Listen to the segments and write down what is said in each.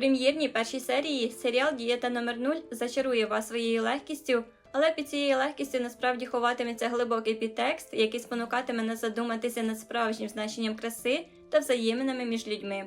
прем'єрній першій серії серіал Дієта номер 0 зачарує вас своєю легкістю, але під цією легкістю насправді ховатиметься глибокий підтекст, який спонукатиме нас задуматися над справжнім значенням краси та взаєминами між людьми.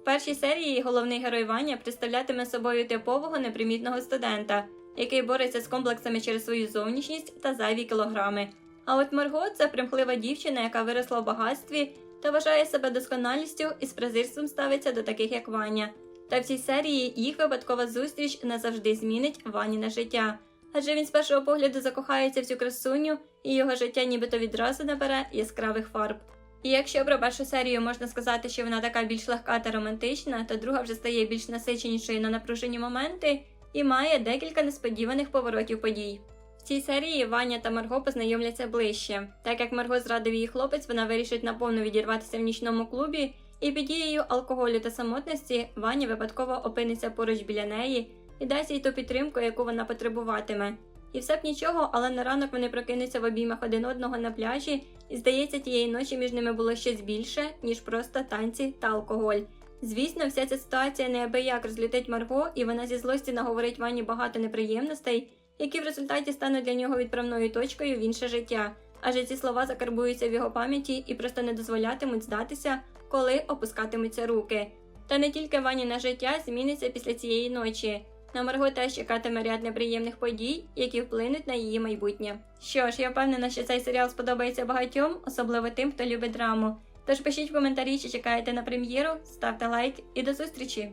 В першій серії головний герой Ваня представлятиме собою типового непримітного студента, який бореться з комплексами через свою зовнішність та зайві кілограми. А от Марго це примхлива дівчина, яка виросла в багатстві та вважає себе досконалістю і з презирством ставиться до таких, як Ваня. Та в цій серії їх випадкова зустріч назавжди змінить Ваніне життя. Адже він з першого погляду закохається в цю красуню, і його життя нібито відразу набере яскравих фарб. І якщо про першу серію можна сказати, що вона така більш легка та романтична, то друга вже стає більш насиченішою на напружені моменти і має декілька несподіваних поворотів подій. В цій серії Ваня та Марго познайомляться ближче. Так як Марго зрадив її хлопець, вона вирішить наповну відірватися в нічному клубі, і під дією алкоголю та самотності Ваня випадково опиниться поруч біля неї і дасть їй ту підтримку, яку вона потребуватиме. І все б нічого, але на ранок вони прокинуться в обіймах один одного на пляжі, і здається, тієї ночі між ними було щось більше, ніж просто танці та алкоголь. Звісно, вся ця ситуація неабияк розлютить Марго, і вона зі злості наговорить Вані багато неприємностей, які в результаті стануть для нього відправною точкою в інше життя. Адже ці слова закарбуються в його пам'яті і просто не дозволятимуть здатися, коли опускатимуться руки. Та не тільки Ваніна життя зміниться після цієї ночі. На Марго теж чекатиме ряд неприємних подій, які вплинуть на її майбутнє. Що ж, я впевнена, що цей серіал сподобається багатьом, особливо тим, хто любить драму. Тож пишіть в коментарі, чи чекаєте на прем'єру, ставте лайк і до зустрічі!